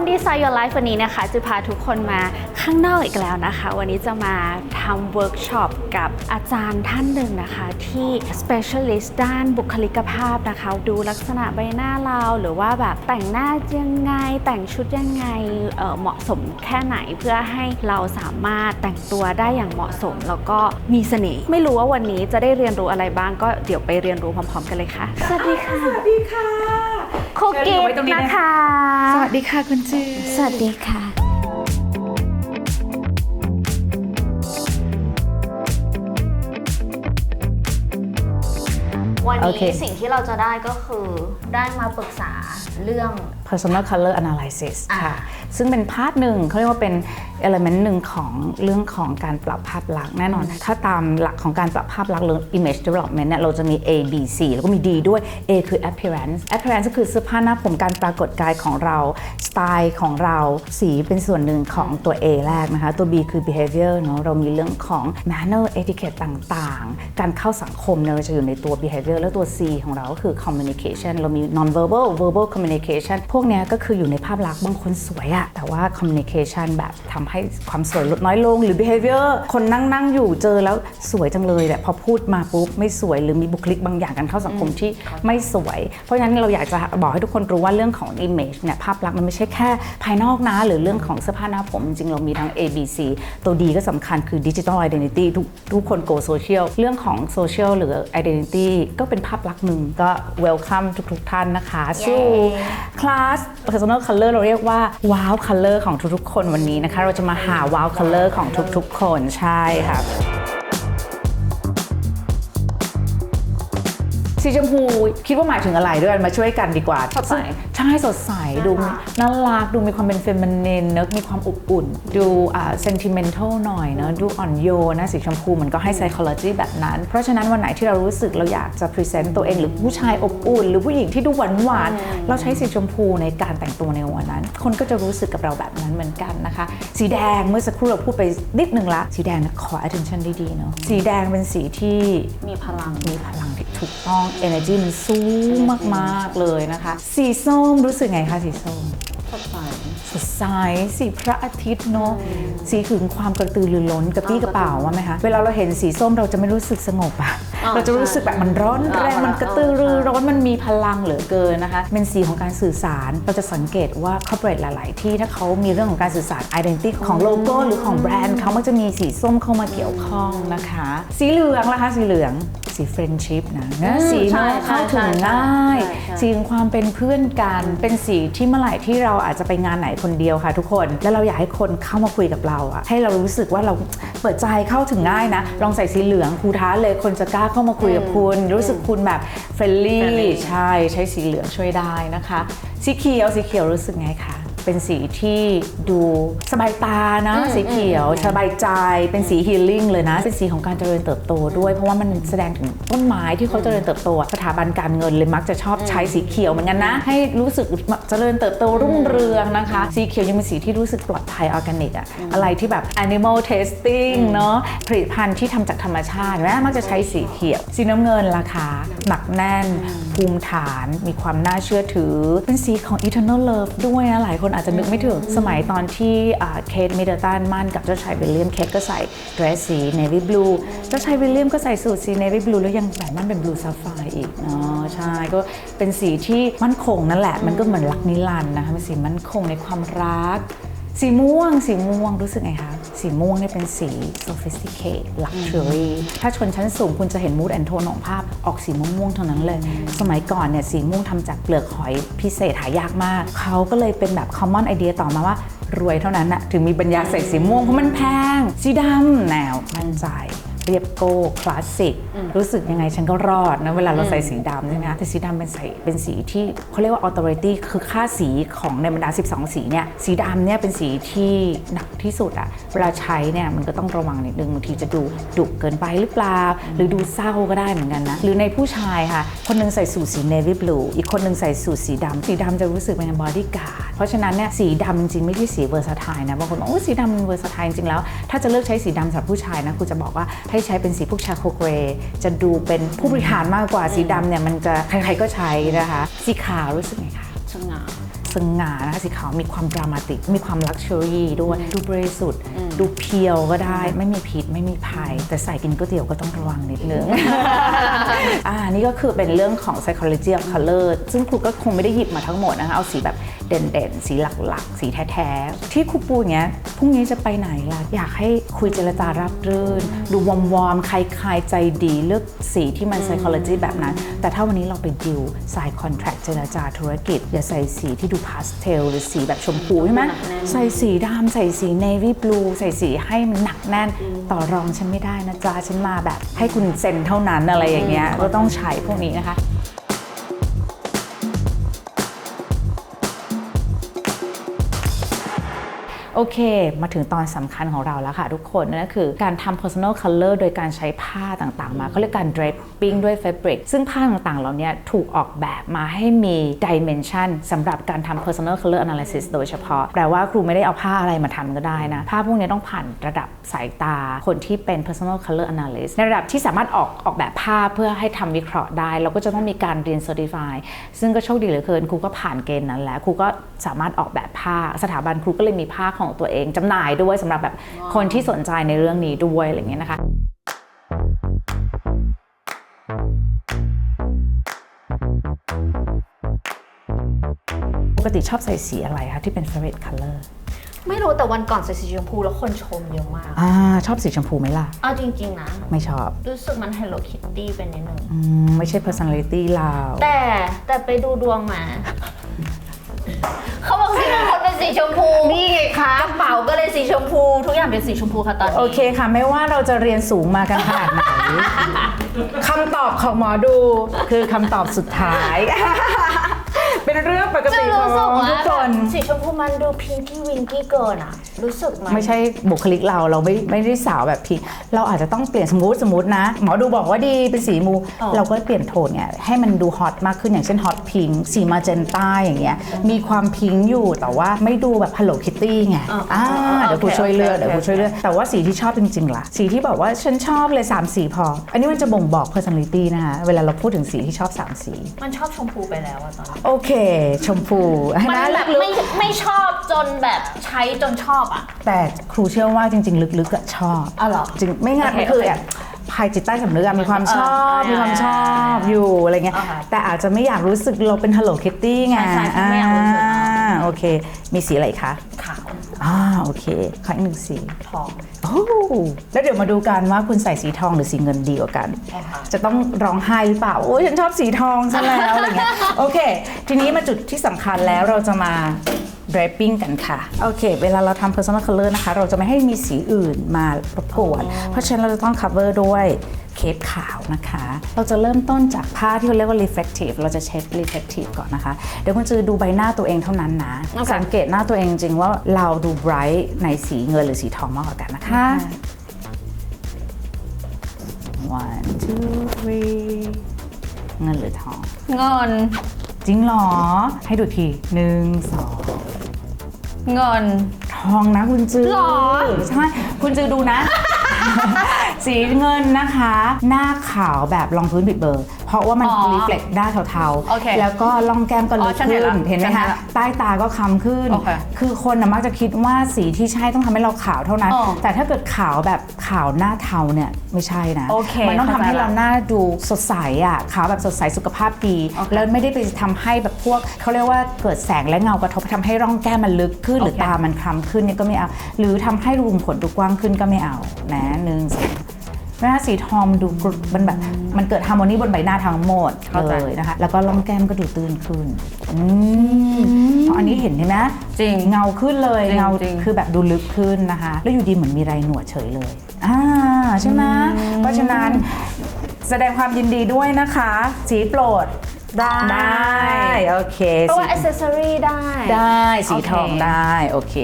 นดีไซน์ Your Life วันนี้นะคะจะพาทุกคนมาข้างนอกอีกแล้วนะคะ วันนี้จะมาทำเวิร์กช็อปกับอาจารย์ท่านหนึ่งนะคะ ที่ specialist ด้านบุคลิกภาพนะคะ ดูลักษณะใบหน้าเรา หรือว่าแบบแต่งหน้ายังไง แต่งชุดยังไงเอ่อเหมาะสมแค่ไหนเพื่อให้เราสามารถแต่งตัวได้อย่างเหมาะสม แล้วก็มีเสน่ห์ไม่รู้ว่าวันนี้จะได้เรียนรู้อะไรบ้างก็เดี๋ยวไปเรียนรู้พร้อม ๆ กันเลยค่ะสวัสดีค่ะสวัสดีค่ะโคกิเชิญอยู่ไว้ตรงนี้นะนะคะคะ สวัสดีค่ะคุณจือสวัสดีค่ะ วันโอนี้เคสิ่งที่เราจะได้ก็คือได้มาปรึกษาเรื่อง personal color analysis อ่าค่ะ ซึ่งเป็นพาร์ทหนึ่งเขาเรียกว่าเป็น element หนึ่งของเรื่องของการปรับภาพลักษณ์แน่นอน ถ้าตามหลักของการปรับภาพลักษณ์หรือ image development เนี่ยเราจะมี A B C แล้วก็มี D ด้วย A คือ appearance appearance ก็คือเสื้อผ้าหน้าผมการปรากฏกายของเรา สไตล์ของเราสีเป็นส่วนหนึ่งของตัว A แรกนะคะ ตัว B คือ behavior เนอะเรามีเรื่องของ manner etiquette ต่างๆ การเข้าสังคมเนี่ยเราจะอยู่ในตัว behavior แล้วตัว C ของเราก็คือ communication เรามี non verbal verbal communication พวกเนี้ยก็คืออยู่ในภาพลักษณ์บางคนสวยอะแต่ว่า communication แบบทำให้ความสวยลดน้อยลงหรือ behavior คนนั่งนั่งๆอยู่เจอแล้วสวยจังเลยแต่พอพูดมาปุ๊บไม่สวยหรือมีบุคลิกบางอย่างการเข้าสังคมที่ไม่สวย เพราะฉะนั้นเราอยากจะบอกให้ทุกคนรู้ว่าเรื่องของ image เนี่ยภาพลักษณ์มันไม่ใช่แค่ภายนอกนะ หรือเรื่องของเสื้อผ้าหน้าผม จริงๆเรามีทั้ง A B C ตัว D ก็สำคัญคือ digital identity ทุกทุกคน go social เรื่องของ social หรือ identity ก็เป็นภาพลักษณ์หนึ่งก็ welcome ทุกๆท่านนะคะสู่คลาส personal color เราเรียกว่า wow color ของทุกๆ คนวันนี้นะคะ เราจะมาหา wow color ของทุกๆ คนใช่ค่ะ สีชมพูคิดว่าหมายถึงอะไรด้วยมาช่วยกันดีกว่าสดใสใช่สดใสดูน่ารักดูมีความเป็นเฟมินินเนอะมีความอบอุ่น ดูอ่าเซนติเมนทัลหน่อยเนอะดูอ่อนโยนนะสีชมพูมันก็ให้ psychology แบบนั้น เพราะฉะนั้นวันไหนที่เรารู้สึกเราอยากจะพรีเซนต์ตัวเองหรือผู้ชายอบอุ่น หรือผู้หญิงที่ดูหวานหวานๆเราใช้สีชมพูในการแต่งตัวในวันนั้น คนก็จะรู้สึกกับเราแบบนั้นเหมือนกันนะคะ สีแดงเมื่อสักครู่เราพูดไปนิดนึงละ สีแดงนะขอ attention ดีๆเนาะสีแดงเป็นสีที่มีพลังมีพลังที่ถูกต้อง energy มันสูงมากๆเลยนะคะ สีส้มรู้สึกไงคะสีส้ม สดใสสดใสสีพระอาทิตย์เนาะสีถึงความกระตือรือร้นกระปี้กระเป๋าว่าไหมคะเวลาเราเห็นสีส้มเราจะไม่รู้สึกสงบอะอ๋อเราจะรู้สึกแบบมันร้อนแรงอ่ามัมันกระตือรือร้นมันมีพลังเหลือเกินนะคะเป็นสีของการสื่อสารเราจะสังเกตว่า corporate หลาย ๆ ที่ถ้าเขามีเรื่องของการสื่อสาร identity ของโลโก้หรือของแบรนด์เขามักจะมีสีส้มเข้ามาเกี่ยวข้องนะคะ สีเหลืองล่ะคะสีเหลืองสี friendship นะนะสีใช่เมื่อเข้าถึงใช่ง่ายใช่ใช่สีของความเป็นเพื่อนกันเป็นสีที่เมื่อไหร่ที่เราอาจจะไปงานไหนคนเดียวค่ะ ทุกคน แล้วเราอยากให้คนเข้ามาคุยกับเราอะให้เรารู้สึกว่าเราเปิดใจเข้าถึงง่ายนะ ลองใส่สีเหลืองครูท้าเลยคนจะกล้าเข้ามาคุยกับคุณ รู้สึกคุณแบบเฟรนลี่ friendly ใช่ใช้สีเหลืองช่วยได้นะคะ สีเขียวสีเขียวรู้สึกไงคะ เป็นสีที่ดูสบายตานะอืมสีเขียวสบายใจ เป็นสีฮีลิ่งเลยนะ เป็นสีของการเจริญเติบโตด้วยเพราะว่ามันแสดงถึงต้นไม้ที่เขาเจริญเติบโตสถาบันการเงินเลยมักจะชอบใช้สีเขียวเหมือนกันนะ ให้รู้สึกเจริญเติบโตรุ่งเรืองนะคะ สีเขียวยังเป็นสีที่รู้สึกปลอดภัยออร์แกนิกอะอะไรที่แบบ animal testing เนาะผลิตภัณฑ์ที่ทำจากธรรมชาติแม้มักจะใช้สีเขียว สีน้ำเงินราคาหนักแน่นภูมิฐาน มีความน่าเชื่อถือ เป็นสีของ eternal love ด้วยนะหลายคนอาจจะนึกไม่ถึงสมัยตอนที่เคทมิดเดิลตันมั่นกับเจ้าชายวิลเลียมเคทก็ใส่เดรสสีเนวี่บลูเจ้าชายวิลเลียมก็ใส่สูทสีเนวี่บลูแล้วยังแบบมั่นเป็นบลูซัฟไฟอีกเนาะใช่ก็เป็นสีที่มั่นคงนั่นแหละ มันก็เหมือนรักนิรันดร์นะคะเป็นสีมั่นคงในความรัก สีม่วง สีม่วงรู้สึกไงคะ สีม่วงเนี่ยเป็นสี sophisticate luxury ถ้าชนชั้นสูงคุณจะเห็น mood and tone ของภาพออกสีม่วงๆเท่านั้นเลย สมัยก่อนเนี่ยสีม่วงทำจากเปลือกหอยพิเศษหายากมาก เขาก็เลยเป็นแบบ common idea ต่อมาว่ารวยเท่านั้นนะถึงมีปัญญาใส่สีม่วงเพราะมันแพง สีดำแนวมั่นใจ เรียบโก้คลาสสิกรู้สึกยังไงฉันก็รอดนะเวลาเราใส่สีดำใช่ไหมคะแต่สีดำเป็นสีเป็นสีที่เขาเรียกว่า authority คือค่าสีของในบรรดา 12 สีเนี่ยสีดำเนี่ยเป็นสีที่หนักที่สุดอะเวลาใช้เนี่ยมันก็ต้องระวังนิดนึงบางทีจะดูดุเกินไปหรือเปล่าหรือดูเศร้าก็ได้เหมือนกันนะหรือในผู้ชายค่ะ คนหนึงใส่สูทสี navy blue อีกคนหนึงใส่สูทสีดำสีดำจะรู้สึกเป็นบอดี้การ์ดเพ ราะฉะนั้นเนี่ยสีดำจริงๆไม่ใช่สีเวอร์สไทน์นะบางคนบอกโอ้สีดำมันเวอร์สไทน์จริงๆแล้ว ถ้าจะเลือกใช้สีดำสำหรับผู้ชายนะครูจะบอกว่าให้ใช้เป็นสีพวกชาโคเกรย์จะดูเป็นผู้บริหารมากกว่าสีดำเนี่ยมันจะใครๆก็ใช้นะคะ สีขาวรู้สึกไงคะสง่าสสง่านะคะสีขาวมีความดรามาติก มีความลักชัวรี่ด้วย ดูบริสุทธิ์ดูเพียวก็ได้ ไม่มีพิษไม่มีภัย แต่ใส่กินก๋วยเตี๋ยวก็ต้องระวังนิดนึง อ่านี่ก็คือเป็นเรื่องของ psychology of color ซึ่งครูก็คงไม่ได้หยิบมาทั้งหมดนะคะ เอาสีแบบ เด่นๆ สีหลักๆ สีแท้ๆ ที่ครูปูอย่างเงี้ยพรุ่งนี้จะไปไหนล่ะ อยากให้คุยเจรจารับรื่น ดูวอมวอมๆคลายๆใจดีเลือกสีที่มัน psychology แบบนั้น แต่ถ้าวันนี้เราไปดิวสาย contract เจรจาธุรกิจ อย่าใส่สีที่ดูพาสเทลหรือสีแบบชมพูใช่ไหมใส่สีดำใส่สี navy blue ใส่สีให้มันหนักแน่น ต่อรองฉันไม่ได้นะจ๊ะฉันมาแบบ ให้คุณเซ็นเท่านั้นอะไรอย่างเงี้ยก็ต้องใช้พวกนี้นะคะ โอเค มาถึงตอนสำคัญของเราแล้วค่ะทุกคนนั่นก็คือการทำ personal color โดยการใช้ผ้าต่างๆ มาเขาเรียกการ draping ด้วย fabric ซึ่งผ้าต่างๆ เหล่านี้ถูกออกแบบมาให้มี dimension สำหรับการทำ personal color analysis โดยเฉพาะ แปลว่าครูไม่ได้เอาผ้าอะไรมาทำก็ได้นะ ผ้าพวกนี้ต้องผ่านระดับสายตา คนที่เป็น personal color analyst ในระดับที่สามารถออกออกแบบภาเพื่อให้ทำวิเคราะห์ได้ เราก็จะต้องมีการเรียน certify ซึ่งก็โชคดีเหลือเกินครูก็ผ่านเกณฑ์นั้นแล้วครูก็สามารถออกแบบผ้าสถาบันครูก็เลยมีผ้าของตัวเองจำหน่ายด้วยสำหรับแบบคนที่สนใจในเรื่องนี้ด้วยอะไรอย่างเงี้ยนะคะปกติชอบใส่สีอะไรคะที่เป็น favorite color ไม่รู้แต่วันก่อนใส่สีชมพูแล้วคนชมเยอะมาก อ่าชอบสีชมพูไหมล่ะ เอาจริง ๆ นะ ไม่ชอบ รู้สึกมัน Hello Kitty เป็นนิดนึง อืม ไม่ใช่ personality เรา แต่แต่ไปดูดวงมาเขาบอก สีมงคลเป็นสีชมพูนี่ไงคะกระเป๋าก็เลยสีชมพู ทุกอย่างเป็นสีชมพูค่ะตอนนี้โอเคค่ะ ไม่ว่าเราจะเรียนสูงมากันขนาดไหนคำตอบของหมอดูคือคำตอบสุดท้าย เป็นเรื่องปกจะติขรู้สึอกงว่าทุกคนสีชมพูมันดูพิงกี้วิงกี้เกินอะรู้สึกมันไม่ใช่บุคลิกเราเราไม่ไม่ได้สาวแบบพีเราอาจจะต้องเปลี่ยนสมมติสมมตินะ หมอดูบอกว่าดีเป็นสีมู อ๋อ เราก็เปลี่ยนโทนไงให้มันดูฮอตมากขึ้นอย่างเช่นฮอตพิงสีมาเจนต้าอย่างเงี้ยมีความพิงอยู่แต่ว่าไม่ดูแบบ Hello Kitty ไงอ๋ออ่อ่าอ๋อเดี๋ยวกูโอเคช่วยเลือกโอเคเดี๋ยวกูช่วยเลือกแต่ว่าสีที่ชอบจริงๆล่ะ สีที่แบบว่าฉันชอบเลย 3 สีพอ อันนี้มันจะบ่งบอก personality นะคะเวลาเราพูดถึงสีที่ชอบ 3 สี มันชอบชมพูไปแล้วอะตอนนี้โอเคชมพูมันนะแบบลึกไม่ไม่ชอบจนแบบใช้จนชอบอะๆแต่ครูเชื่อว่าจริง ๆ ลึกๆอะชอบอ๋อเหรอจริงไม่งั้นโอเคคือโอเคแบบภายจิตใต้สำนึกอะมีความชอบเออมีความชอบอ่าอยู่อะไรเงี้ยอ่าฮะแต่อาจจะไม่อยากรู้สึกเราเป็น Hello Kitty ไงใช่ใช่ไม่อยากรู้สึกอ่าโอเค มีสีอะไรคะขาว อ่าโอเคขออีกหนึ่งสีทองโอ้แล้วเดี๋ยวมาดูกันว่าคุณใส่สีทองหรือสีเงินดีกว่ากัน ใช่ค่ะ จะต้องร้องไห้หรือเปล่า โอ้ยฉันชอบสีทองซะแล้วอะไรเงี้ยโอเค ทีนี้มาจุดที่สำคัญแล้วเราจะมา draping กันค่ะ โอเค เวลาเราทำ personal color นะคะ เราจะไม่ให้มีสีอื่นมารบกวน เพราะฉะนั้นเราจะต้อง cover ด้วย เคปขาวนะคะ เราจะเริ่มต้นจากผ้าที่เราเรียกว่า reflective เราจะเช็ค reflective ก่อนนะคะ เดี๋ยวคุณจะดูใบหน้าตัวเองเท่านั้นนะโอเคสังเกตหน้าตัวเองจริงๆว่าเราดู bright ในสีเงินหรือสีทองมากกว่ากันนะคะ one two three เงินหรือทอง เงิน จริงเหรอ ให้ดูทีหนึ่งสองเงิน ทองนะคุณจือหรอ ใช่ คุณจือดูนะ สีเงินนะคะ หน้าขาวแบบรองพื้นปิดเบอร์ เพราะว่ามันอ๋อรีเฟล็กหน้าเทาโอเคๆ แล้วก็ร่องแก้มก็อ๋ลึอกฉันเห็ขึ้นนละเห็นไหมฉันเห็คะนละใต้ตาก็คำขึ้น โอเคคือคนนะมักจะคิดว่าสีที่ใช่ต้องทำให้เราขาวเท่านั้น อ๋อแต่ถ้าเกิดขาวแบบขาวหน้าเทาเนี่ยไม่ใช่นะโอเคมันต้องทำเข้าใจให้เราละหน้าดูสดใสอะขาวแบบสดใสสุขภาพดี โอเคแล้วไม่ได้ไปทำให้แบบพวกเขาเรียกว่าเกิดแสงและเงากระทบทำให้ร่องแก้มมันลึกขึ้น หรือโอเค ตามันคล้ำขึ้นเนี่ยก็ไม่เอา หรือทำให้รูขุมขนดูกว้างขึ้นก็ไม่เอานะหนึ่งสอง หน้าสีทองมันดูกรุบมันแบบมันเกิดฮาร์โมนีบนใบหน้าทั้งหมดเข้าใจเลยนะคะ แล้วก็ร่องแก้มก็ดูตื้นขึ้นอืมเพราะอันนี้เห็นใช่ไหมจริงเงาขึ้นเลยจริงเงาจริงคือแบบดูลึกขึ้นนะคะ แล้วอยู่ดีเหมือนมีไรหนวดเฉยเลยอ่าใช่ไหมเพราะฉะนั้นแสดงความยินดีด้วยนะคะ สีโปรด ได้ได้โอเคเพราะสีว่าอ c เซอรี่ได้ ได้สีทองโอเคได้โอเค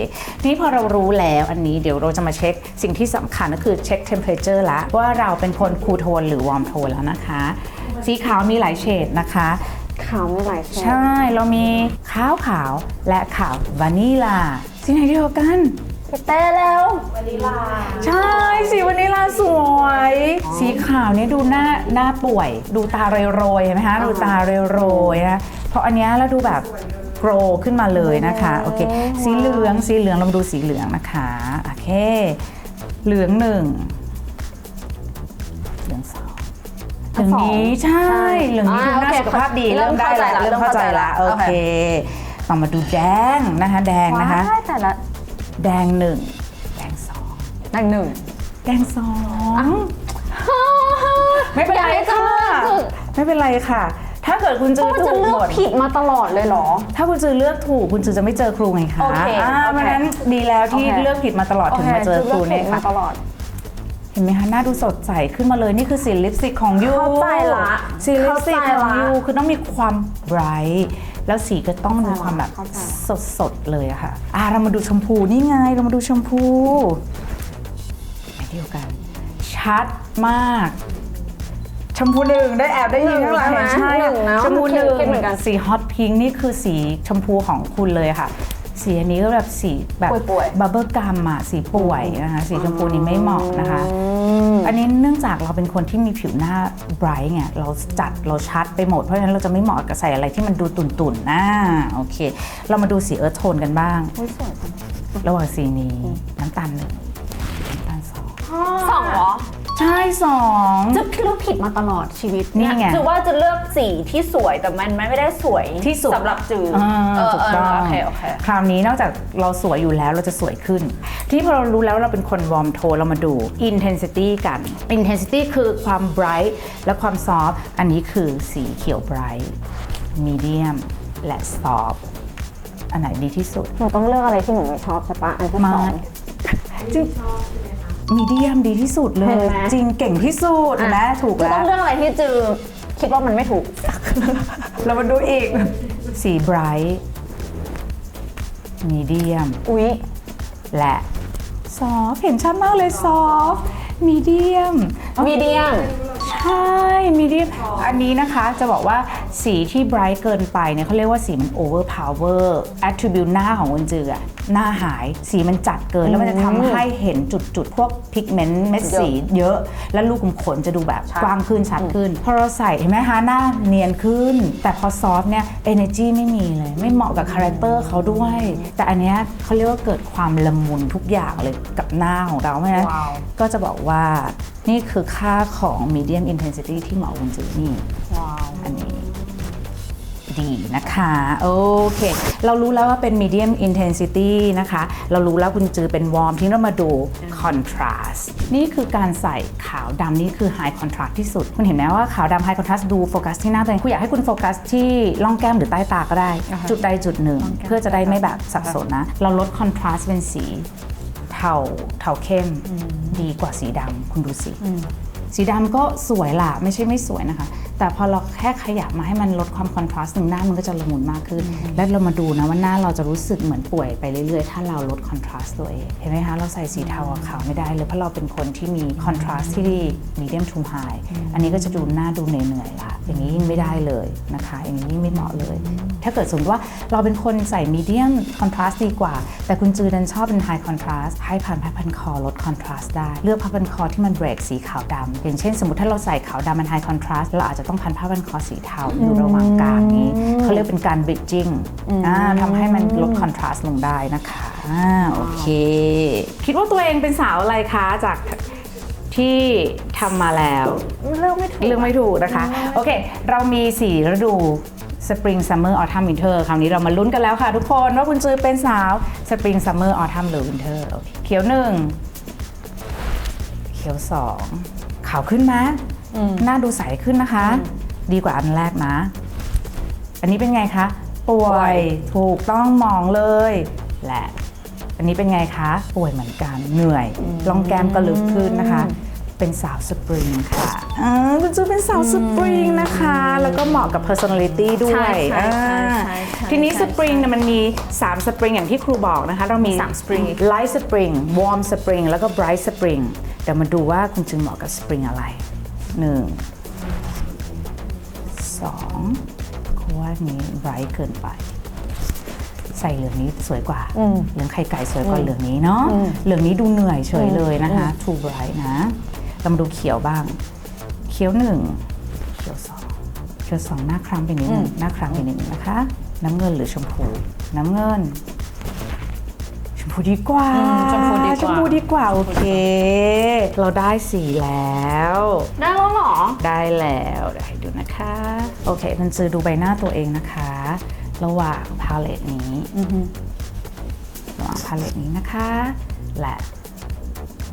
ทีนี้พอเรารู้แล้วอันนี้เดี๋ยวเราจะมาเช็คสิ่งที่สำคัญก็คือเช็ค temperature ละว่าเราเป็นคนคูลโทนหรือวอร์มโทนแล้วนะคะ สีขาวมีหลายเฉดนะคะ ขาวไม่หลายแฉใช่ เรามีขาวขาวและขาววานิลาสีไหนเดียวกัน เต้แล้วใช่สีวานิลาสวย สีขาวเนี่ยดูหน้าหน้าป่วย ดูตาโรยๆเห็นไหมคะดูตาโรยๆนะเพราะอันเนี้ยเราดูแบบกรขึ้นมาเลยนะคะโอเคสีเหลืองสีเหลืองเรามาดูสีเหลืองนะคะโอเค เหลืองหนึ่งเหลืองสองเหลืองนี้ใช่เหลืองนี้ดูอ่าน่าโอเคสุขภาพดีเริ่เริ่มมได้เข้าใจละละเริ่มเข้าใจละเริ่โอมเข้าใจเคละต่อมาดูแดงนะคะ แดงนะคะว้ายแต่ละ แดงหนึ่งแดงสองนั่งหนึ่งแดงสองไม่เป็นไรอยากให้ค่ะจะเลือกไม่เป็นไรค่ะ ถ้าเกิดคุณจือก็จะถูกเลืหอมกด ผิดมาตลอดเลยเหรอ ถ้าคุณจือเลือกถูกคุณจือจะไม่เจอครูไงคะโอเคอ่าโอเคเพราะฉะนั้นดีแล้วที่โอเค เลือกผิดมาตลอดถึงมาเจอครูเนี่ยมาค่ะตลอด เห็นไหมคะหน้าดูสดใสขึ้นมาเลยนี่คือสีลิปสติกของยูเข้าใจละสีลิปสติกเข้าใจของละยูคือต้องมีความไบรท์ แล้วสีก็ต้องมีความแบบเข้าใจละสดสดๆเลยอะค่ะอ่าเรามาดูชมพูนี่ไง เรามาดูชมพูเดียวกัน ชัดมาก ชมพูหนึ่งได้แอบได้ยินข้างหลังหนึ่งใช่ใช่ไหมหนึ่งนะชมพูหนึ่งเข้มเหมือนกันสีฮอตพิงนี่คือสีชมพูของคุณเลยค่ะ สีอันนี้ก็แบบสีแบบป่วยๆบับเบิลกัมอะสีป่วยนะคะสีชมพูนี้ไม่เหมาะนะคะ อันนี้เนื่องจากเราเป็นคนที่มีผิวหน้าไบรท์ไงเราจัดเราชัดไปหมด เพราะฉะนั้นเราจะไม่เหมาะกับใส่อะไรที่มันดูตุ่นๆนะโอเค เรามาดูสีเอิร์ธโทนกันบ้างอุ๊ยสวยจังระหว่างสีนี้น้ำตาลหนึ่งน้ำตาลสองสองเหรอ ใช่สอง จะเลือกผิดมาตลอดชีวิตนี่ไงคือว่าจะเลือกสีที่สวยแต่มันไม่ได้สวยที่สุดสำหรับจืออาเถูกต้อง เโอเคโอเคคราวนี้นอกจากเราสวยอยู่แล้วเราจะสวยขึ้น ที่พอเรารู้แล้วเราเป็นคนวอร์มโทนเรามาดู intensity กัน intensity คือความ bright และความ soft อันนี้คือสีเขียว bright medium และ soft อันไหนดีที่สุด หนูต้องเลือกอะไรที่หนูไม่ชอบใช่ปะอันที่สอง จริง มีเดียมดีที่สุดเลเห็ย นไหม จริงเก่งที่สุดเห็นไหมถูกจะแล้ต้อว งเลือกอะไรที่จือคิดว่ามันไม่ถูก เรามาดูอีก สีไบรท์มีเดียม อุ๊ย และซอฟเห็นชัดมากเลยซอฟมีเดียม มีเดียม ใช่มีเดียมอันนี้นะคะจะบอกว่าสีที่ไบรท์เกินไปเนี่ยเขาเรียกว่าสีมันโอเวอร์พาวเวอร์แอทริบิวหน้าของคุณจืออะ หน้าหายสีมันจัดเกิน แล้วมันจะทำให้เห็นจุดๆ พวกพิกเมนต์เม็ดสีเยอะ แล้วลูกขุมขนจะดูแบบกว้างขึ้นชัดขึ้น พอเราใส่เห็นไหมคะหน้าเนียนขึ้น แต่พอซอฟต์เนี่ย energy ไม่มีเลย ไม่เหมาะกับคาแรคเตอร์เขาด้วย แต่อันเนี้ยเขาเรียกว่าเกิดความละมุนทุกอย่างเลยกับหน้าของเราเพราะฉะนั้นว้าวก็จะบอกว่านี่คือค่าของ medium intensity ที่หมอคุณจือนี่ว้าวอันนี้ ดีนะคะโอเค เรารู้แล้วว่าเป็น medium intensity นะคะ เรารู้แล้วคุณจือเป็นวอร์มที่เรามาดู contrast นี่คือการใส่ขาวดำนี่คือ high contrast ที่สุด คุณเห็นไหมว่าขาวดำ high contrast ดูโฟกัสที่หน้าตัวเองคุณอยากให้คุณโฟกัสที่ร่องแก้มหรือใต้ตาก็ได้ จุดใดจุดหนึ่ง เพื่อจะได้ไม่แบบสับสนนะ เราลด contrast เป็นสีเทาเทาเข้มดีกว่าสีดำคุณดูสิสีดำก็สวยล่ะไม่ใช่ไม่สวยนะคะ แต่พอเราแค่ขยับมาให้มันลดความคอนทราสต์หนึ่งหน้ามันก็จะละมุนมากขึ้น แล้วเรามาดูนะว่าหน้าเราจะรู้สึกเหมือนป่วยไปเรื่อยๆ ถ้าเราลดคอนทราสต์ตัวเองเห็นไหมคะเราใส่สีเทากับขาวไม่ได้เลยเพราะเราเป็นคนที่มีคอนทราสต์ที่มีเดียมทูไฮอันนี้ก็จะดูหน้าดูเหนื่อยๆละอย่างนี้ยิ่งไม่ได้เลยนะคะอย่างนี้ยิ่งไม่เหมาะเลย ถ้าเกิดสมมติว่าเราเป็นคนใส่มีเดียมคอนทราสต์ดีกว่า แต่คุณจือดันชอบเป็นไฮคอนทราสต์ให้ผ่านผ้าพันคอลดคอนทราสต์ได้ เลือกผ้าพันคอที่มันเบรกสีขาวดำอย่างเช่น สมมติถ้าเราใส่ขาวดำมันไฮคอนทราสต์เราอาจจะต้องพันผ้าพันคอสีเทาอยู่ระหว่างกลางนี้เขาเรียกเป็นการบริดจิ้งทำให้มันลดคอนทราสต์ลงได้นะคะอ่าโอเค คิดว่าตัวเองเป็นสาวอะไรคะจากที่ทำมาแล้วเลือกไม่ถูกเรื่องไม่ถูกนะคะ โอเค เรามี4ฤดู Spring Summer Autumn Winter คราวนี้เรามาลุ้นกันแล้วค่ะทุกคนว่าคุณจือเป็นสาว Spring Summer Autumn หรือ Winter โอเคเขียวหนึ่งเขียวสองขาวขึ้นไหม หน้าดูใสขึ้นนะคะ ดีกว่าอันแรกนะ อันนี้เป็นไงคะ ป่วย ถูกต้องมองเลย และ อันนี้เป็นไงคะ ป่วยเหมือนกัน เหนื่อยร่องแก้มก็ลึกขึ้นนะคะ เป็นสาวสปริงค่ะอ่าคุณจูเป็นสาวสปริงนะคะ แล้วก็เหมาะกับ personality ด้วใช่ยใช่ใช่อ่าใช่ใช่ทีนี้ใช่สปริงเนี่ยมันมี 3 สปริงอย่างที่ครูบอกนะคะ เรามีสาม spring light spring warm spring แล้วก็ bright spring เดี๋ยวมาดูว่าคุณจึงเหมาะกับสปริงอะไร 1 2เพราะว่านี้ bright เกินไป ใส่เหลืองนี้สวยกว่า เหลืองไข่ไก่สวยกว่าเหลืองนี้เนาะเหลืองนี้ดูเหนื่อยเฉยเลยนะคะ too bright นะเรามาดูเขียวบ้าง เขียวหนึ่งเขียวสองเขียวสองหน้าคล้ำไปนิดนึงหน้าคล้ำไปนิดนึงนะคะ น้ำเงินหรือชมพู น้ำเงินชม พูดีกว่าอืมชมพูดีกว่า ชมพูดีกว่าโอเค เราได้สีแล้ว ได้แล้วเหรอ ได้แล้วเดี๋ยวให้ดูนะคะ โอเคคุณซื้อดูใบหน้าตัวเองนะคะ ระหว่างพาเลตนี้ระหว่างพาเลตนี้นะคะ และ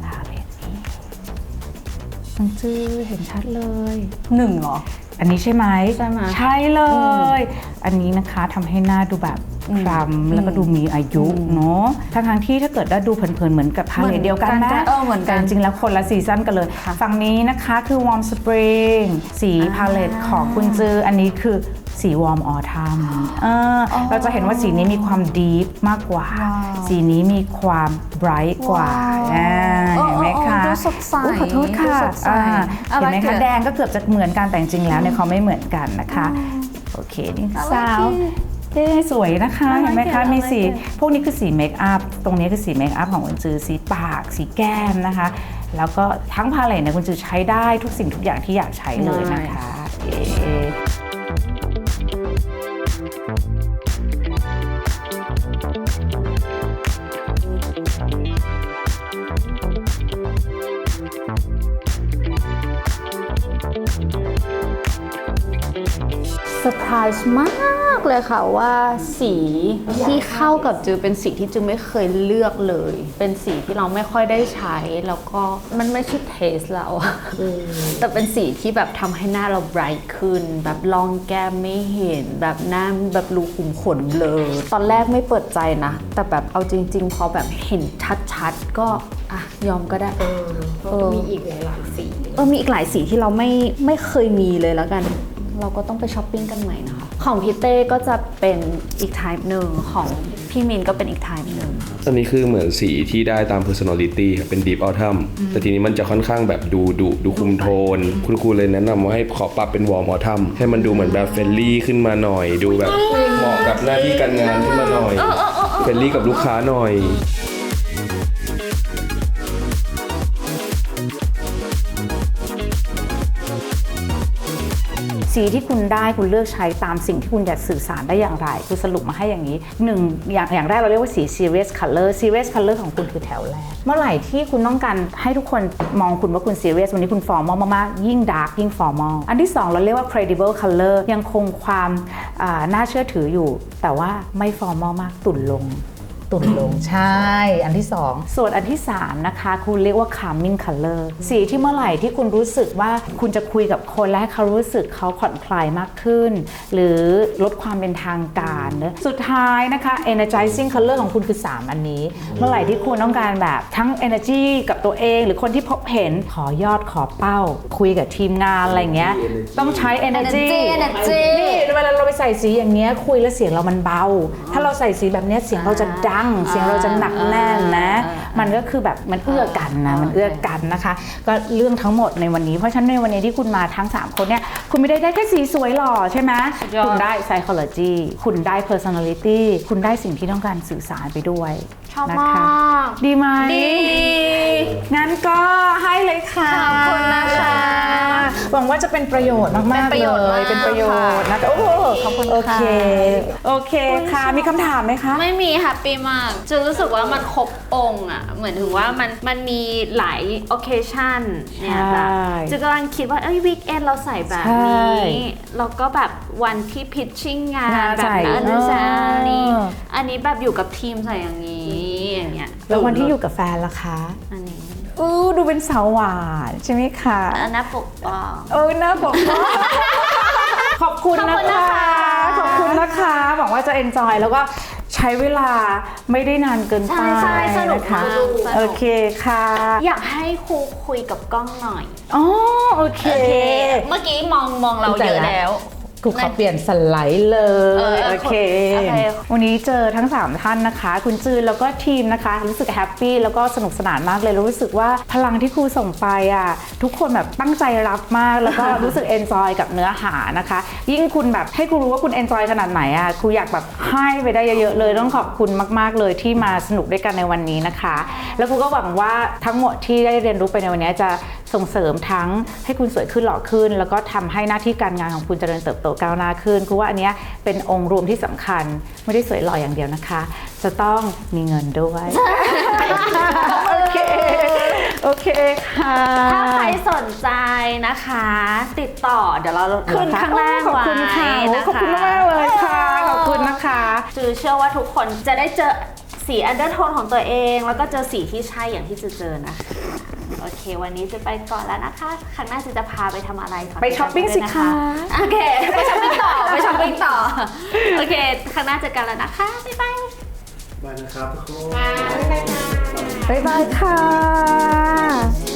พาเลตนี้คุณซื้อเห็นชัดเลย หนึ่งเหรอ อันนี้ใช่ไหมใช่ไหม ใช่เลย อันนี้นะคะทำให้หน้าดูแบบ คล้ำแล้วก็ดูมีอายุเนาะทั้งทางๆที่ถ้าเกิดได้ดูเพลินๆ เหมือนกับพาเลตเดียวกันนะเออเหมือนกันแต่จริงๆแล้วคนละซีซั่นกันเลย ฝั่งนี้นะคะคือ Warm Spring สีพาเลตของคุณจืออันนี้คือสี Warm Autumn เออเราจะเห็นว่าสีนี้มีความดีฟมากกว่า สีนี้มีความ bright กว่าอ่าเห็นไหมคะดูสดใสอุ๊ยขอโทษค่ะดูสดใสอ่า I เห็นไหม like คะ it แดงก็เกือบจะเหมือนกันแต่จริงๆแล้วเนี่ยเขาไม่เหมือนกันนะคะ โอเคนี่คือสาว เย้สวยนะคะ I like เห็นไหมคะ it I มี like สี it พวกนี้คือสีเมคอัพตรงนี้คือสีเมคอัพของคุณจือสีปาก สีแก้มนะคะ แล้วก็ทั้งพาเลตเนี่ยคุณจือใช้ได้ทุกสิ่งทุกอย่างที่อยากใช้เลยนะคะเย้เซอร์ไพรส์มาก เลยค่ะว่าสีที่เข้ากับจือเป็นสีที่จือไม่เคยเลือกเลย เป็นสีที่เราไม่ค่อยได้ใช้แล้วก็มันไม่ใช่เทสเราแต่เป็นสีที่แบบทำให้หน้าเราไบรท์ขึ้น แบบลองแก้มไม่เห็นแบบหน้าแบบรูขุมขนเลอตอนแรกไม่เปิดใจนะ แต่แบบเอาจริง ๆ พอแบบเห็นชัดๆก็อะยอมก็ได้เออมีอีกหลายสีเออมีอีกหลายสีที่เราไม่ไม่เคยมีเลยแล้วกัน เราก็ต้องไปช้อปปิ้งกันใหม่นะคะ ของพี่เต้ก็จะเป็นอีก type หนึ่งของพี่มินก็เป็นอีก type หนึ่งอันนี้คือเหมือนสีที่ได้ตาม personality ครับเป็น deep autumn แต่ทีนี้มันจะค่อนข้างแบบดูดุดูคุมโทน คุณครูเลยแนะนำว่าให้ขอปรับเป็น warm autumn ให้มันดูเหมือนแบบเฟรนลี่ขึ้นมาหน่อย ดูแบบเหมาะกับหน้าที่การงานขึ้นมาหน่อยเฟรนลี่กับลูกค้าหน่อย สีที่คุณได้คุณเลือกใช้ตามสิ่งที่คุณอยากสื่อสารได้อย่างไรคือสรุปมาให้อย่างนี้หนึ่งอย่างอย่างแรกเราเรียกว่าสี serious color serious color ของคุณคือแถวแรก เมื่อไหร่ที่คุณต้องการให้ทุกคนมองคุณว่าคุณ serious วันนี้คุณ formal มากๆยิ่ง dark ยิ่ง formal อันที่สองเราเรียกว่า credible color ยังคงความน่าเชื่อถืออยู่ แต่ว่าไม่ formal มากตุ่นลง ตุ่นลงใช่ อันที่ 2 ส่วนอันที่ 3 นะคะ คุณเรียกว่า calming color สีที่เมื่อไหร่ที่คุณรู้สึกว่าคุณจะคุยกับคนและให้เขารู้สึกเขาผ่อนคลายมากขึ้น หรือลดความเป็นทางการเนอะสุดท้ายนะคะ energizing color ของคุณคือ 3 อันนี้ เมื่อไหร่ที่คุณต้องการแบบทั้ง energy กับตัวเอง หรือคนที่พบเห็นขอยอดขอเป้า คุยกับทีมงานอะไรเงี้ยต้องใช้ energy Energy energy นี่เวลาเราไปใส่สีอย่างเงี้ยคุยแล้วเสียงเรามันเบา ถ้าเราใส่สีแบบเนี้ยเสียงเราจะดังเสียงเราจะหนักแน่นนะ มันก็คือแบบมันเอื้อกันนะมันเอื้อกันนะคะ ก็เรื่องทั้งหมดในวันนี้เพราะฉะนั้นในวันนี้ที่คุณมาทั้ง 3 คนเนี่ย คุณไม่ได้ได้แค่สีสวยหล่อใช่ไหมยอด คุณได้ psychology คุณได้ personality คุณได้สิ่งที่ต้องการสื่อสารไปด้วยชอบนะมาคะ ก ดีไหมดี งั้นก็ให้เลยค่ะ ขอบคุณนะคะ หวังว่าจะเป็นประโยชน์มากๆเป็นประโยชน์เลยมากเป็นประโยชน์นะคะโอ้โหขอบคุณโอค่ะเค โอเคค่ะ มีคำถามไหมคะ ไม่มีแฮปปี้มากจะรู้สึกว่ามันครบองค์อะ เหมือนถึงว่ามันมันมีหลาย occasion เนี่ยแบบใช่จะกำลังคิดว่า เอ้ยวีคเอนเราใส่แบบใช่นี้แล้วก็แบบวันที่ pitching งานงานแบบใส่นั้นอันนี้ใส่อันนี้เอออันนี้แบบอยู่กับทีมใส่อย่างนี้อย่างเงี้ยแล้ววันที่อยู่กับแฟนล่ะคะ อันนี้อู้ดูเป็นสาวหวานใช่ไหมคะอันนั้นปกป้องเออน่าบอกว่าขอบคุณนะขอบคุณนะคะคะ ขอบคุณนะคะหวังว่าจะ enjoy แล้วก็ ใช้เวลาไม่ได้นานเกินไปใช่ใช่สนุกนะคะมากสนุก โอเคค่ะอยากให้ครูคุยกับกล้องหน่อย อ๋อโอเค เมื่อกี้มองมองเราเยอะแล้ว กูขอเปลี่ยนสไลด์เลเออยโอเคโอเค วันนี้เจอทั้ง 3 ท่านนะคะ คุณจืนแล้วก็ทีมนะคะ รู้สึกแฮปปี้แล้วก็สนุกสนานมากเลยแล้วรู้สึกว่าพลังที่ครูส่งไปอะทุกคนแบบตั้งใจรับมาก แล้วก็รู้สึกเอนจอยกับเนื้อหานะคะ ยิ่งคุณแบบให้ครูรู้ว่าคุณเอนจอยขนาดไหนอะครูอยากแบบให้ไปได้เยอะๆเลยต้องขอบคุณมาก ๆเลยที่มาสนุกด้วยกันในวันนี้นะคะ แล้วครูก็หวังว่าทั้งหมดที่ได้เรียนรู้ไปในวันนี้จะส่งเสริมทั้งให้คุณสวยขึ้นหล่อขึ้น แล้วก็ทำให้หน้าที่การงานของคุณเจริญเติบโตก้าวหน้าขึ้นคือว่าอันเนี้ยเป็นองค์รวมที่สำคัญไม่ได้สวยหล่ออย่างเดียวนะคะ จะต้องมีเงินด้วยโอเคโอเคค่ะ ถ้าใครสนใจนะคะ ติดต่อเดี๋ยวเราขึ้นข้างล่างขอบไว้คุณค่ะโอ้นะคะขอบคุณมากๆเลยค่ะ ขอบคุณนะคะจือเชื่อว่าทุกคนจะได้เจอสีอันเดอร์โทนของตัวเอง แล้วก็เจอสีที่ใช่อย่างที่จะเจอนะคะ โอเค วันนี้จะไปก่อนแล้วนะคะครั้งหน้าจะจะพาไปทำอะไรขไปช้อปปิ้งสิคะ โอเคไปช้อปปิ้งต่อไปช้อปปิ้งต่อโอเคครั้งหน้าเจอกันแล้วนะคะบ๊ายบายมานะครับทุกคน บ๊ายบายค่ะ